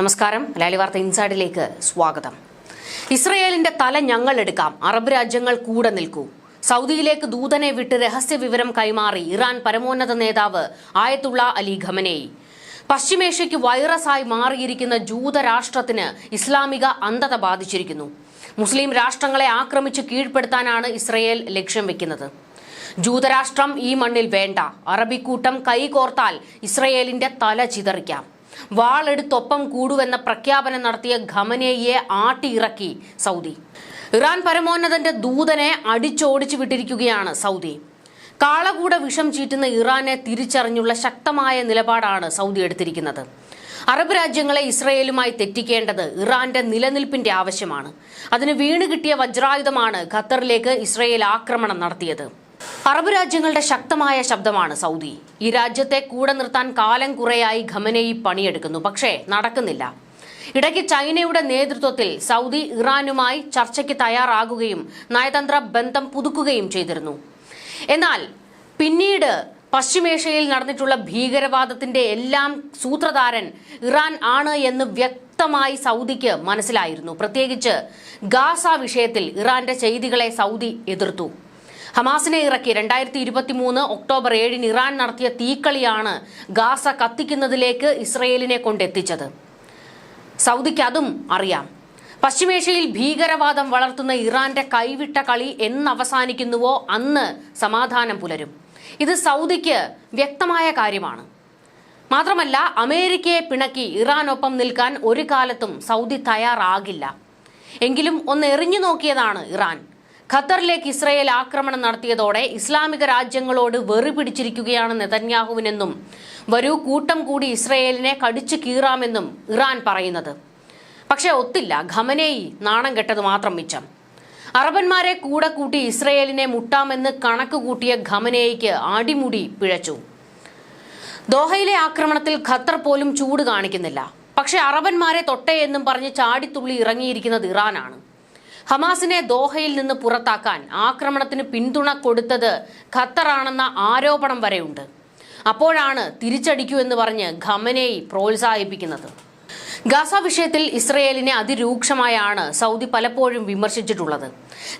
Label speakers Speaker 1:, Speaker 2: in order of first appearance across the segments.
Speaker 1: നമസ്കാരം. മലയാളി വാർത്ത ഇൻസൈഡിലേക്ക് സ്വാഗതം. ഇസ്രയേലിന്റെ തല ഞങ്ങൾ എടുക്കാം. അറബ് രാജ്യങ്ങൾ കൂടെ നിൽക്കൂ. സൗദിയിലേക്ക് ദൂതനെ വിട്ട് രഹസ്യ വിവരം കൈമാറി ഇറാൻ പരമോന്നത നേതാവ് ആയത്തുള്ള അലി ഖമനേയി. പശ്ചിമേഷ്യയ്ക്ക് വൈറസായി മാറിയിരിക്കുന്ന ജൂതരാഷ്ട്രത്തിന് ഇസ്ലാമിക അന്ധത ബാധിച്ചിരിക്കുന്നു. മുസ്ലിം രാഷ്ട്രങ്ങളെ ആക്രമിച്ച് കീഴ്പ്പെടുത്താനാണ് ഇസ്രയേൽ ലക്ഷ്യം വെക്കുന്നത്. ജൂതരാഷ്ട്രം ഈ മണ്ണിൽ വേണ്ട. അറബിക്കൂട്ടം കൈകോർത്താൽ ഇസ്രയേലിന്റെ തല ചിതറിക്കാം. വാളെടുത്തൊപ്പം കൂടുവെന്ന പ്രഖ്യാപനം നടത്തിയ ഖമനേയെ ആട്ടിയിറക്കി സൗദി. ഇറാൻ പരമോന്നതന്റെ ദൂതനെ അടിച്ചോടിച്ചു വിട്ടിരിക്കുകയാണ് സൗദി. കാളകൂട വിഷം ചീറ്റുന്ന ഇറാനെ തിരിച്ചറിഞ്ഞുള്ള ശക്തമായ നിലപാടാണ് സൗദി എടുത്തിരിക്കുന്നത്. അറബ് രാജ്യങ്ങളെ ഇസ്രയേലുമായി തെറ്റിക്കേണ്ടത് ഇറാന്റെ നിലനിൽപ്പിന്റെ ആവശ്യമാണ്. അതിന് വീണ് കിട്ടിയ വജ്രായുധമാണ് ഖത്തറിലേക്ക് ഇസ്രയേൽ ആക്രമണം നടത്തിയത്. അറബ് രാജ്യങ്ങളുടെ ശക്തമായ ശബ്ദമാണ് സൗദി. ഈ രാജ്യത്തെ കൂടെ നിർത്താൻ കാലം കുറയായി ഖമനയി പണിയെടുക്കുന്നു. പക്ഷേ നടക്കുന്നില്ല. ഇടയ്ക്ക് ചൈനയുടെ നേതൃത്വത്തിൽ സൗദി ഇറാനുമായി ചർച്ചയ്ക്ക് തയ്യാറാകുകയും നയതന്ത്ര ബന്ധം പുതുക്കുകയും ചെയ്തിരുന്നു. എന്നാൽ പിന്നീട് പശ്ചിമേഷ്യയിൽ നടന്നിട്ടുള്ള ഭീകരവാദത്തിന്റെ എല്ലാം സൂത്രധാരൻ ഇറാൻ ആണ് എന്ന് വ്യക്തമായി സൗദിക്ക് മനസ്സിലായിരുന്നു. പ്രത്യേകിച്ച് ഗാസ വിഷയത്തിൽ ഇറാന്റെ ചെയ്തികളെ സൗദി എതിർത്തു. ഹമാസിനെ ഇറക്കി രണ്ടായിരത്തി ഇരുപത്തി മൂന്ന് ഒക്ടോബർ ഏഴിന് ഇറാൻ നടത്തിയ തീക്കളിയാണ് ഗാസ കത്തിക്കുന്നതിലേക്ക് ഇസ്രയേലിനെ കൊണ്ടെത്തിച്ചത്. സൗദിക്ക് അതും അറിയാം. പശ്ചിമേഷ്യയിൽ ഭീകരവാദം വളർത്തുന്ന ഇറാന്റെ കൈവിട്ട കളി എന്നവസാനിക്കുന്നുവോ അന്ന് സമാധാനം പുലരും. ഇത് സൗദിക്ക് വ്യക്തമായ കാര്യമാണ്. മാത്രമല്ല അമേരിക്കയെ പിണക്കി ഇറാനൊപ്പം നിൽക്കാൻ ഒരു കാലത്തും സൗദി തയ്യാറാകില്ല. എങ്കിലും ഒന്ന് എറിഞ്ഞു നോക്കിയതാണ് ഇറാൻ. ഖത്തറിലേക്ക് ഇസ്രയേൽ ആക്രമണം നടത്തിയതോടെ ഇസ്ലാമിക രാജ്യങ്ങളോട് വെറി പിടിച്ചിരിക്കുകയാണ് നെതന്യാഹുവിനെന്നും വരൂ കൂട്ടം കൂടി ഇസ്രയേലിനെ കടിച്ചു കീറാമെന്നും ഇറാൻ പറയുന്നത്. പക്ഷേ ഒത്തില്ല ഖമനേയി നാണം കെട്ടത് മാത്രം മിച്ചം. അറബന്മാരെ കൂടെ കൂട്ടി ഇസ്രയേലിനെ മുട്ടാമെന്ന് കണക്ക് കൂട്ടിയ ഖമനേയിക്ക് അടിമുടി പിഴച്ചു. ദോഹയിലെ ആക്രമണത്തിൽ ഖത്തർ പോലും ചൂട് കാണിക്കുന്നില്ല. പക്ഷേ അറബന്മാരെ തൊട്ടേ എന്നും പറഞ്ഞ് ചാടിത്തുള്ളി ഇറങ്ങിയിരിക്കുന്നത് ഇറാനാണ്. ഹമാസിനെ ദോഹയിൽ നിന്ന് പുറത്താക്കാൻ ആക്രമണത്തിന് പിന്തുണ കൊടുത്തത് ഖത്തറാണെന്ന ആരോപണം വരെയുണ്ട്. അപ്പോഴാണ് തിരിച്ചടിക്കൂ എന്ന് പറഞ്ഞ് ഖമനേയി പ്രോത്സാഹിപ്പിക്കുന്നത്. ഗാസ വിഷയത്തിൽ ഇസ്രയേലിനെ അതിരൂക്ഷമായാണ് സൗദി പലപ്പോഴും വിമർശിച്ചിട്ടുള്ളത്.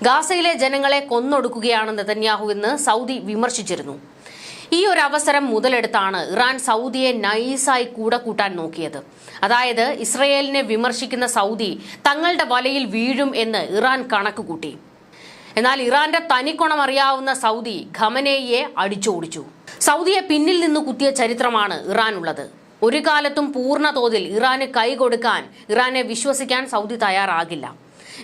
Speaker 1: ഗാസയിലെ ജനങ്ങളെ കൊന്നൊടുക്കുകയാണ് നെതന്യാഹു എന്ന് സൗദി വിമർശിച്ചിരുന്നു. ഈ ഒരു അവസരം മുതലെടുത്താണ് ഇറാൻ സൗദിയെ നൈസായി കൂടെ കൂട്ടാൻ നോക്കിയത്. അതായത് ഇസ്രയേലിനെ വിമർശിക്കുന്ന സൗദി തങ്ങളുടെ വലയിൽ വീഴും എന്ന് ഇറാൻ കണക്കുകൂട്ടി. എന്നാൽ ഇറാന്റെ തനിക്കുണം അറിയാവുന്ന സൗദി ഖമനേയെ അടിച്ചോടിച്ചു. സൗദിയെ പിന്നിൽ നിന്ന് കുത്തിയ ചരിത്രമാണ് ഇറാനുള്ളത്. ഒരു കാലത്തും പൂർണ തോതിൽ ഇറാന് കൈകൊടുക്കാൻ ഇറാനെ വിശ്വസിക്കാൻ സൗദി തയ്യാറാകില്ല.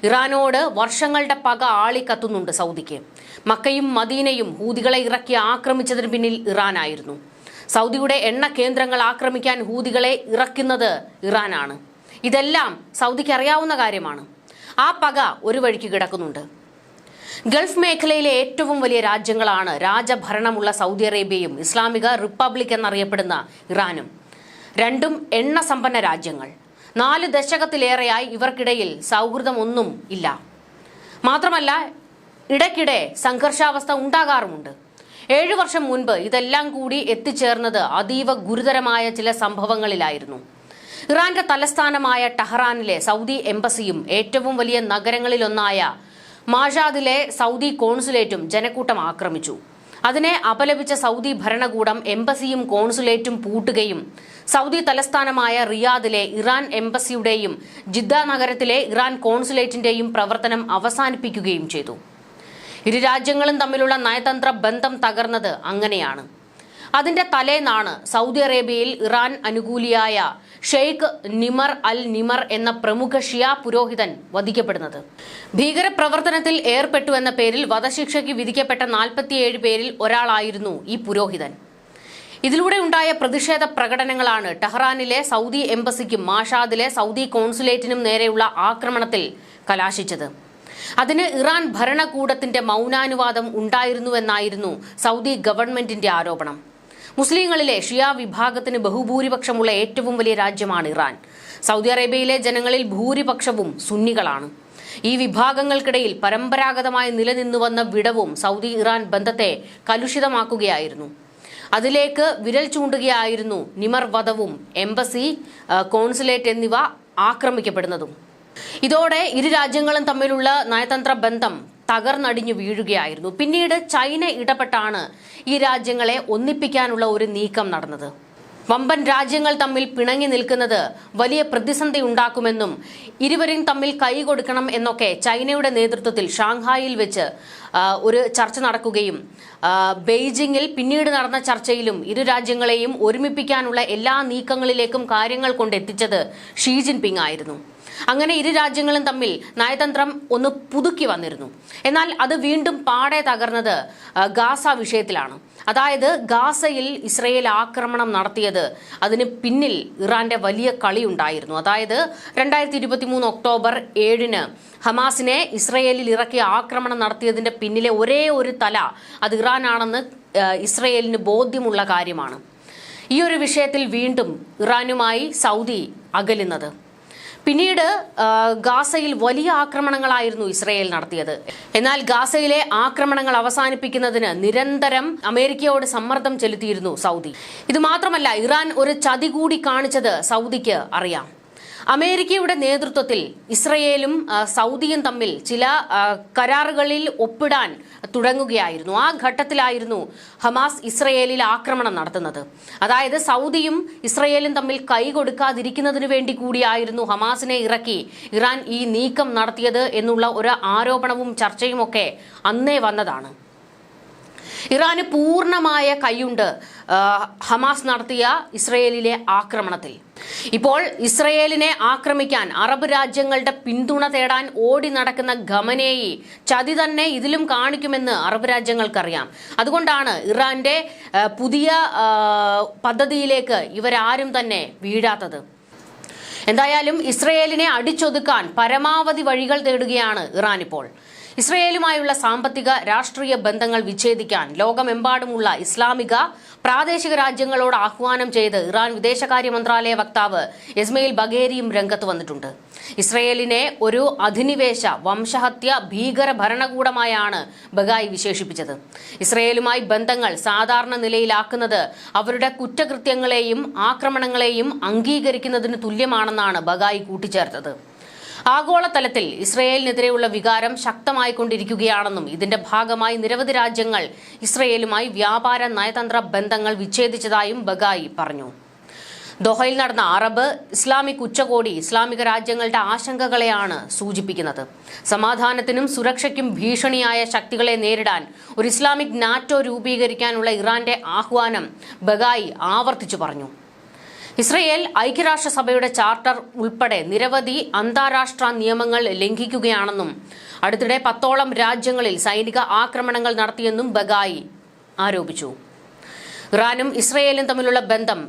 Speaker 1: ഇറാനോട് വർഷങ്ങളുടെ പക ആളിക്കത്തുന്നുണ്ട് സൗദിക്ക്. മക്കയും മദീനയും ഹൂതികളെ ഇറക്കി ആക്രമിച്ചതിന് പിന്നിൽ ഇറാനായിരുന്നു. സൗദിയുടെ എണ്ണ കേന്ദ്രങ്ങൾ ആക്രമിക്കാൻ ഹൂതികളെ ഇറക്കുന്നത് ഇറാനാണ്. ഇതെല്ലാം സൗദിക്ക് അറിയാവുന്ന കാര്യമാണ്. ആ പക ഒരു വഴിക്ക് കിടക്കുന്നുണ്ട്. ഗൾഫ് മേഖലയിലെ ഏറ്റവും വലിയ രാജ്യങ്ങളാണ് രാജഭരണമുള്ള സൗദി അറേബ്യയും ഇസ്ലാമിക റിപ്പബ്ലിക് എന്നറിയപ്പെടുന്ന ഇറാനും. രണ്ടും എണ്ണ സമ്പന്ന രാജ്യങ്ങൾ. നാല് ദശകത്തിലേറെയായി ഇവർക്കിടയിൽ സൗഹൃദമൊന്നും ഇല്ല. മാത്രമല്ല ഇടയ്ക്കിടെ സംഘർഷാവസ്ഥ ഉണ്ടാകാറുമുണ്ട്. ഏഴു വർഷം മുൻപ് ഇതെല്ലാം കൂടി എത്തിച്ചേർന്നത് അതീവ ഗുരുതരമായ ചില സംഭവങ്ങളിലായിരുന്നു. ഇറാന്റെ തലസ്ഥാനമായ ടെഹ്റാനിലെ സൗദി എംബസിയും ഏറ്റവും വലിയ നഗരങ്ങളിലൊന്നായ മാഷാദിലെ സൗദി കോൺസുലേറ്റും ജനക്കൂട്ടം ആക്രമിച്ചു. അതിനെ അപലപിച്ച സൗദി ഭരണകൂടം എംബസിയും കോൺസുലേറ്റും പൂട്ടുകയും സൗദി തലസ്ഥാനമായ റിയാദിലെ ഇറാൻ എംബസിയുടെയും ജിദ്ദ നഗരത്തിലെ ഇറാൻ കോൺസുലേറ്റിന്റെയും പ്രവർത്തനം അവസാനിപ്പിക്കുകയും ചെയ്തു. ഇരു രാജ്യങ്ങളും തമ്മിലുള്ള നയതന്ത്ര ബന്ധം തകർന്നത് അങ്ങനെയാണ്. അതിന്റെ തലേന്നാണ് സൗദി അറേബ്യയിൽ ഇറാൻ അനുകൂലിയായ ഷെയ്ഖ് നിമർ അൽ നിമർ എന്ന പ്രമുഖ ഷിയ പുരോഹിതൻ വധിക്കപ്പെടുന്നത്. ഭീകരപ്രവർത്തനത്തിൽ ഏർപ്പെട്ടു എന്ന പേരിൽ വധശിക്ഷയ്ക്ക് വിധിക്കപ്പെട്ട നാൽപ്പത്തിയേഴ് പേരിൽ ഒരാളായിരുന്നു ഈ പുരോഹിതൻ. ഇതിലൂടെ ഉണ്ടായ പ്രതിഷേധ പ്രകടനങ്ങളാണ് ടെഹ്റാനിലെ സൗദി എംബസിക്കും മാഷാദിലെ സൗദി കോൺസുലേറ്റിനും നേരെയുള്ള ആക്രമണത്തിൽ കലാശിച്ചത്. അതിന് ഇറാൻ ഭരണകൂടത്തിന്റെ മൗനാനുവാദം ഉണ്ടായിരുന്നുവെന്നായിരുന്നു സൗദി ഗവൺമെന്റിന്റെ ആരോപണം. മുസ്ലിങ്ങളിലെ ഷിയ വിഭാഗത്തിന് ബഹുഭൂരിപക്ഷമുള്ള ഏറ്റവും വലിയ രാജ്യമാണ് ഇറാൻ. സൗദി അറേബ്യയിലെ ജനങ്ങളിൽ ഭൂരിപക്ഷവും സുന്നികളാണ്. ഈ വിഭാഗങ്ങൾക്കിടയിൽ പരമ്പരാഗതമായി നിലനിന്നു വന്ന വിടവും സൗദി ഇറാൻ ബന്ധത്തെ കലുഷിതമാക്കുകയായിരുന്നു. അതിലേക്ക് വിരൽ ചൂണ്ടുകയായിരുന്നു നിമർ വധവും എംബസി കോൺസുലേറ്റ് എന്നിവ ആക്രമിക്കപ്പെടുന്നതും. ഇതോടെ ഇരു രാജ്യങ്ങളും തമ്മിലുള്ള നയതന്ത്ര ബന്ധം തകർന്നടിഞ്ഞു വീഴുകയായിരുന്നു. പിന്നീട് ചൈന ഇടപെട്ടാണ് ഈ രാജ്യങ്ങളെ ഒന്നിപ്പിക്കാനുള്ള ഒരു നീക്കം നടന്നത്. വമ്പൻ രാജ്യങ്ങൾ തമ്മിൽ പിണങ്ങി നിൽക്കുന്നത് വലിയ പ്രതിസന്ധി ഉണ്ടാക്കുമെന്നും ഇരുവരും തമ്മിൽ കൈ കൊടുക്കണം എന്നൊക്കെ ചൈനയുടെ നേതൃത്വത്തിൽ ഷാങ്ഹായിൽ വെച്ച് ഒരു ചർച്ച നടക്കുകയും ബെയ്ജിങ്ങിൽ പിന്നീട് നടന്ന ചർച്ചയിലും ഇരു രാജ്യങ്ങളെയും ഒരുമിപ്പിക്കാനുള്ള എല്ലാ നീക്കങ്ങളിലേക്കും കാര്യങ്ങൾ കൊണ്ടെത്തിച്ചത് ഷീ ജിൻപിങ് ആയിരുന്നു. അങ്ങനെ ഇരു രാജ്യങ്ങളും തമ്മിൽ നയതന്ത്രം ഒന്ന് പുതുക്കി വന്നിരുന്നു. എന്നാൽ അത് വീണ്ടും പാടെ തകർന്നത് ഗാസ വിഷയത്തിലാണ്. അതായത് ഗാസയിൽ ഇസ്രയേൽ ആക്രമണം നടത്തിയത് അതിന് പിന്നിൽ ഇറാന്റെ വലിയ കളി ഉണ്ടായിരുന്നു അതായത് രണ്ടായിരത്തി ഇരുപത്തി മൂന്ന് ഒക്ടോബർ ഏഴിന് ഹമാസിനെ ഇസ്രയേലിൽ ഇറക്കി ആക്രമണം നടത്തിയതിന്റെ പിന്നിലെ ഒരേ ഒരു തല അത് ഇറാനാണെന്ന് ഇസ്രയേലിന് ബോധ്യമുള്ള കാര്യമാണ്. ഈ ഒരു വിഷയത്തിൽ വീണ്ടും ഇറാനുമായി സൗദി അകലുന്നത്. പിന്നീട് ഗാസയിൽ വലിയ ആക്രമണങ്ങളായിരുന്നു ഇസ്രയേൽ നടത്തിയത്. എന്നാൽ ഗാസയിലെ ആക്രമണങ്ങൾ അവസാനിപ്പിക്കുന്നതിന് നിരന്തരം അമേരിക്കയോട് സമ്മർദ്ദം ചെലുത്തിയിരുന്നു സൗദി. ഇത് മാത്രമല്ല ഇറാൻ ഒരു ചതി കൂടി കാണിച്ചത് സൗദിക്ക് അറിയാം. അമേരിക്കയുടെ നേതൃത്വത്തിൽ ഇസ്രയേലും സൗദിയും തമ്മിൽ ചില കരാറുകളിൽ ഒപ്പിടാൻ തുടങ്ങുകയായിരുന്നു. ആ ഘട്ടത്തിലായിരുന്നു ഹമാസ് ഇസ്രയേലിൽ ആക്രമണം നടത്തുന്നത്. അതായത് സൗദിയും ഇസ്രയേലും തമ്മിൽ കൈ കൊടുക്കാതിരിക്കുന്നതിന് വേണ്ടി കൂടിയായിരുന്നു ഹമാസിനെ ഇറക്കി ഇറാൻ ഈ നീക്കം നടത്തിയത് എന്നുള്ള ഒരു ആരോപണവും ചർച്ചയുമൊക്കെ അന്നേ വന്നതാണ്. ഇറാന് പൂർണമായ കൈയുണ്ട് ഹമാസ് നടത്തിയ ഇസ്രയേലിലെ ആക്രമണത്തിൽ. ഇപ്പോൾ ഇസ്രയേലിനെ ആക്രമിക്കാൻ അറബ് രാജ്യങ്ങളുടെ പിന്തുണ തേടാൻ ഓടി നടക്കുന്ന ഖമനേയി ചതി തന്നെ ഇതിലും കാണിക്കുമെന്ന് അറബ് രാജ്യങ്ങൾക്കറിയാം. അതുകൊണ്ടാണ് ഇറാന്റെ പുതിയ പദ്ധതിയിലേക്ക് ഇവരാരും തന്നെ വീഴാത്തത്. എന്തായാലും ഇസ്രയേലിനെ അടിച്ചൊതുക്കാൻ പരമാവധി വഴികൾ തേടുകയാണ് ഇറാൻ ഇപ്പോൾ. ഇസ്രയേലുമായുള്ള സാമ്പത്തിക രാഷ്ട്രീയ ബന്ധങ്ങൾ വിച്ഛേദിക്കാൻ ലോകമെമ്പാടുമുള്ള ഇസ്ലാമിക പ്രാദേശിക രാജ്യങ്ങളോട് ആഹ്വാനം ചെയ്ത് ഇറാൻ വിദേശകാര്യ മന്ത്രാലയ വക്താവ് ഇസ്മയിൽ ബഗേരിയും രംഗത്ത് വന്നിട്ടുണ്ട്. ഇസ്രയേലിനെ ഒരു അധിനിവേശ വംശഹത്യ ഭീകര ഭരണകൂടമായാണ് ബഗായി വിശേഷിപ്പിച്ചത്. ഇസ്രയേലുമായി ബന്ധങ്ങൾ സാധാരണ നിലയിലാക്കുന്നത് അവരുടെ കുറ്റകൃത്യങ്ങളെയും ആക്രമണങ്ങളെയും അംഗീകരിക്കുന്നതിന് തുല്യമാണെന്നാണ് ബഗായി കൂട്ടിച്ചേർത്തത്. ആഗോളതലത്തിൽ ഇസ്രയേലിനെതിരെയുള്ള വികാരം ശക്തമായിക്കൊണ്ടിരിക്കുകയാണെന്നും ഇതിന്റെ ഭാഗമായി നിരവധി രാജ്യങ്ങൾ ഇസ്രയേലുമായി വ്യാപാര നയതന്ത്ര ബന്ധങ്ങൾ വിച്ഛേദിച്ചതായും ബഗായി പറഞ്ഞു. ദോഹയിൽ നടന്ന അറബ് ഇസ്ലാമിക് ഉച്ചകോടി ഇസ്ലാമിക രാജ്യങ്ങളുടെ ആശങ്കകളെയാണ് സൂചിപ്പിക്കുന്നത്. സമാധാനത്തിനും സുരക്ഷയ്ക്കും ഭീഷണിയായ ശക്തികളെ നേരിടാൻ ഒരു ഇസ്ലാമിക് നാറ്റോ രൂപീകരിക്കാനുള്ള ഇറാന്റെ ആഹ്വാനം ബഗായി ആവർത്തിച്ചു പറഞ്ഞു. ഇസ്രയേൽ ഐക്യരാഷ്ട്രസഭയുടെ ചാർട്ടർ ഉൾപ്പെടെ നിരവധി അന്താരാഷ്ട്ര നിയമങ്ങൾ ലംഘിക്കുകയാണെന്നും അടുത്തിടെ പത്തോളം രാജ്യങ്ങളിൽ സൈനിക ആക്രമണങ്ങൾ നടത്തിയെന്നും ബഗായി ആരോപിച്ചു. ഇറാനും ഇസ്രയേലും തമ്മിലുള്ള ബന്ധം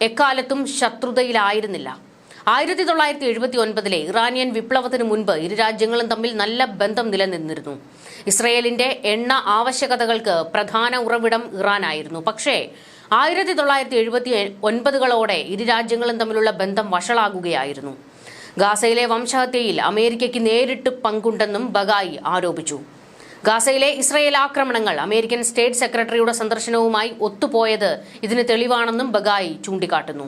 Speaker 1: എക്കാലത്തും ശത്രുതയിലായിരുന്നില്ല. ആയിരത്തി തൊള്ളായിരത്തി എഴുപത്തി ഒൻപതിലെ ഇറാനിയൻ വിപ്ലവത്തിന് മുൻപ് ഇരു രാജ്യങ്ങളും തമ്മിൽ നല്ല ബന്ധം നിലനിന്നിരുന്നു. ഇസ്രയേലിന്റെ എണ്ണ ആവശ്യകതകൾക്ക് പ്രധാന ഉറവിടം ഇറാനായിരുന്നു. പക്ഷേ ആയിരത്തി തൊള്ളായിരത്തി എഴുപത്തി ഒൻപതുകളോടെ ഇരു രാജ്യങ്ങളും തമ്മിലുള്ള ബന്ധം വഷളാകുകയായിരുന്നു. ഗാസയിലെ വംശഹത്യയിൽ അമേരിക്കയ്ക്ക് നേരിട്ട് പങ്കുണ്ടെന്നും ബഗായി ആരോപിച്ചു. ഗാസയിലെ ഇസ്രയേൽ ആക്രമണങ്ങൾ അമേരിക്കൻ സ്റ്റേറ്റ് സെക്രട്ടറിയുടെ സന്ദർശനവുമായി ഒത്തുപോയത് ഇതിന് തെളിവാണെന്നും ബഗായി ചൂണ്ടിക്കാട്ടുന്നു.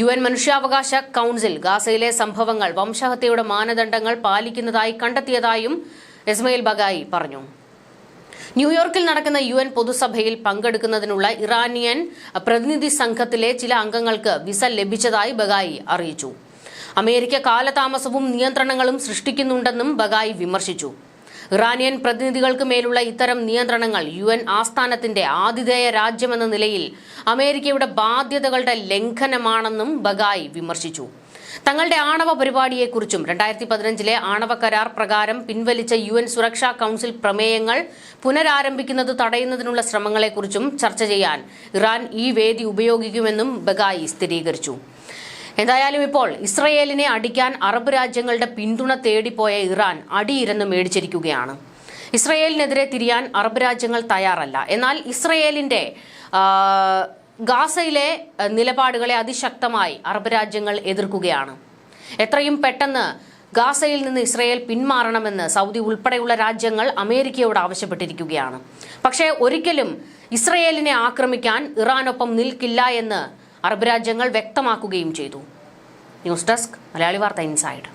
Speaker 1: യു എൻ മനുഷ്യാവകാശ കൗൺസിൽ ഗാസയിലെ സംഭവങ്ങൾ വംശഹത്യയുടെ മാനദണ്ഡങ്ങൾ പാലിക്കുന്നതായി കണ്ടെത്തിയതായും ഇസ്മയിൽ ബഗായി പറഞ്ഞു. ന്യൂയോർക്കിൽ നടക്കുന്ന യു എൻ പൊതുസഭയിൽ പങ്കെടുക്കുന്നതിനുള്ള ഇറാനിയൻ പ്രതിനിധി സംഘത്തിലെ ചില അംഗങ്ങൾക്ക് വിസ ലഭിച്ചതായി ബഗായി അറിയിച്ചു. അമേരിക്ക കാലതാമസവും നിയന്ത്രണങ്ങളും സൃഷ്ടിക്കുന്നുണ്ടെന്നും ബഗായി വിമർശിച്ചു. ഇറാനിയൻ പ്രതിനിധികൾക്ക് മേലുള്ള ഇത്തരം നിയന്ത്രണങ്ങൾ യു എൻ ആസ്ഥാനത്തിന്റെ ആതിഥേയ രാജ്യമെന്ന നിലയിൽ അമേരിക്കയുടെ ബാധ്യതകളുടെ ലംഘനമാണെന്നും ബഗായി വിമർശിച്ചു. തങ്ങളുടെ ആണവ പരിപാടിയെക്കുറിച്ചും രണ്ടായിരത്തി പതിനഞ്ചിലെ ആണവ കരാർ പ്രകാരം പിൻവലിച്ച യു എൻ സുരക്ഷാ കൌൺസിൽ പ്രമേയങ്ങൾ പുനരാരംഭിക്കുന്നത് തടയുന്നതിനുള്ള ശ്രമങ്ങളെക്കുറിച്ചും ചർച്ച ചെയ്യാൻ ഇറാൻ ഈ വേദി ഉപയോഗിക്കുമെന്നും ബഗായി സ്ഥിരീകരിച്ചു. എന്തായാലും ഇപ്പോൾ ഇസ്രയേലിനെ അടിക്കാൻ അറബ് രാജ്യങ്ങളുടെ പിന്തുണ തേടിപ്പോയ ഇറാൻ അടിയിരന്ന് മേടിച്ചിരിക്കുകയാണ്. ഇസ്രയേലിനെതിരെ തിരിയാൻ അറബ് രാജ്യങ്ങൾ തയ്യാറല്ല. എന്നാൽ ഇസ്രയേലിന്റെ ഗാസയിലെ നിലപാടുകളെ അതിശക്തമായി അറബ് രാജ്യങ്ങൾ എതിർക്കുകയാണ്. എത്രയും പെട്ടെന്ന് ഗാസയിൽ നിന്ന് ഇസ്രയേൽ പിന്മാറണമെന്ന് സൗദി ഉൾപ്പെടെയുള്ള രാജ്യങ്ങൾ അമേരിക്കയോട് ആവശ്യപ്പെട്ടിരിക്കുകയാണ്. പക്ഷേ ഒരിക്കലും ഇസ്രയേലിനെ ആക്രമിക്കാൻ ഇറാനൊപ്പം നിൽക്കില്ല എന്ന് അറബ് രാജ്യങ്ങൾ വ്യക്തമാക്കുകയും ചെയ്തു. ന്യൂസ് ഡെസ്ക് മലയാളി വാർത്ത ഇൻസൈഡ്.